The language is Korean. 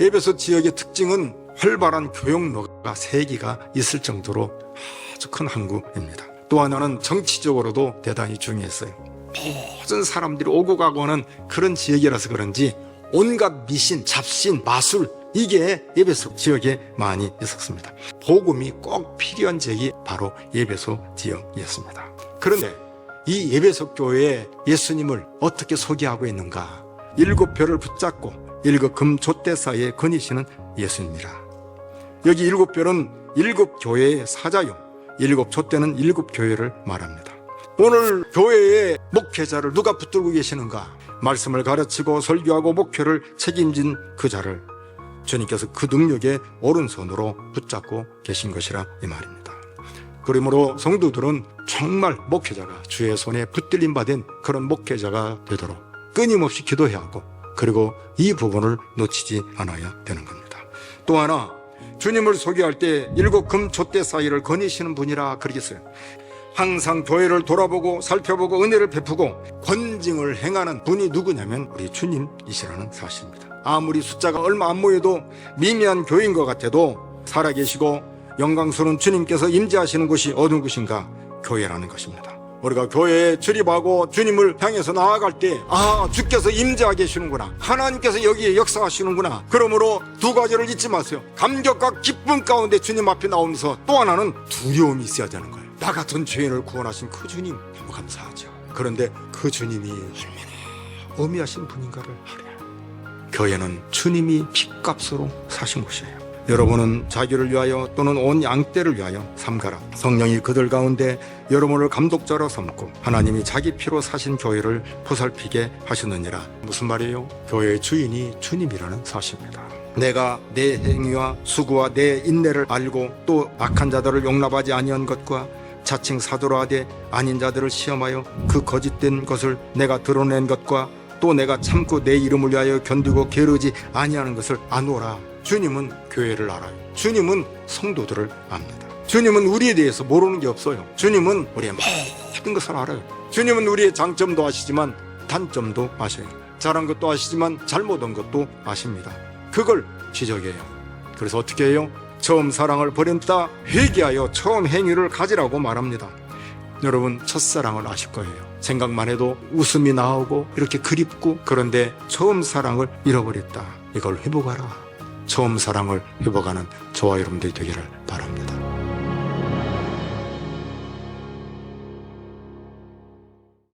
에베소 지역의 특징은 활발한 교역로가 세 개가 있을 정도로 아주 큰 항구입니다. 또 하나는 정치적으로도 대단히 중요했어요. 모든 사람들이 오고 가고 하는 그런 지역이라서 그런지 온갖 미신, 잡신, 마술 이게 예배소 지역에 많이 있었습니다. 복음이 꼭 필요한 지역이 바로 예배소 지역이었습니다. 그런데 이 예배소 교회에 예수님을 어떻게 소개하고 있는가? 일곱 별을 붙잡고 일곱 금조대 사이에 거니시는 예수님이라. 여기 일곱 별은 일곱 교회의 사자요. 일곱 촛대는 일곱 교회를 말합니다. 오늘 교회의 목회자를 누가 붙들고 계시는가? 말씀을 가르치고 설교하고 목회를 책임진 그 자를 주님께서 그 능력의 오른손으로 붙잡고 계신 것이라 이 말입니다. 그러므로 성도들은 정말 목회자가 주의 손에 붙들림 받은 그런 목회자가 되도록 끊임없이 기도해야 하고 그리고 이 부분을 놓치지 않아야 되는 겁니다. 또 하나 주님을 소개할 때 일곱 금 촛대 사이를 거니시는 분이라 그러겠어요. 항상 교회를 돌아보고 살펴보고 은혜를 베푸고 권징을 행하는 분이 누구냐면 우리 주님이시라는 사실입니다. 아무리 숫자가 얼마 안 모여도 미미한 교인 것 같아도 살아계시고 영광스러운 주님께서 임재하시는 곳이 어느 곳인가 교회라는 것입니다. 우리가 교회에 출입하고 주님을 향해서 나아갈 때, 아, 주께서 임재하 계시는구나. 하나님께서 여기에 역사하시는구나. 그러므로 두 가지를 잊지 마세요. 감격과 기쁨 가운데 주님 앞에 나오면서 또 하나는 두려움이 있어야 되는 거예요. 나 같은 죄인을 구원하신 그 주님, 너무 감사하죠. 그런데 그 주님이 얼마나 어미하신 분인가를 알아요. 교회는 주님이 핏값으로 사신 곳이에요. 여러분은 자기를 위하여 또는 온 양떼를 위하여 삼가라. 성령이 그들 가운데 여러분을 감독자로 삼고 하나님이 자기 피로 사신 교회를 보살피게 하셨느니라. 무슨 말이에요? 교회의 주인이 주님이라는 사실입니다. 내가 내 행위와 수고와 내 인내를 알고 또 악한 자들을 용납하지 아니한 것과 자칭 사도로 하되 아닌 자들을 시험하여 그 거짓된 것을 내가 드러낸 것과 또 내가 참고 내 이름을 위하여 견디고 게으르지 아니하는 것을 아노라. 주님은 교회를 알아요. 주님은 성도들을 압니다. 주님은 우리에 대해서 모르는 게 없어요. 주님은 우리의 모든 것을 알아요. 주님은 우리의 장점도 아시지만 단점도 아셔요. 잘한 것도 아시지만 잘못한 것도 아십니다. 그걸 지적해요. 그래서 어떻게 해요? 처음 사랑을 버렸다 회개하여 처음 행위를 가지라고 말합니다. 여러분 첫사랑을 아실 거예요. 생각만 해도 웃음이 나오고 이렇게 그립고 그런데 처음 사랑을 잃어버렸다. 이걸 회복하라. 처음 사랑을 회복하는 저와 여러분들이 되기를 바랍니다.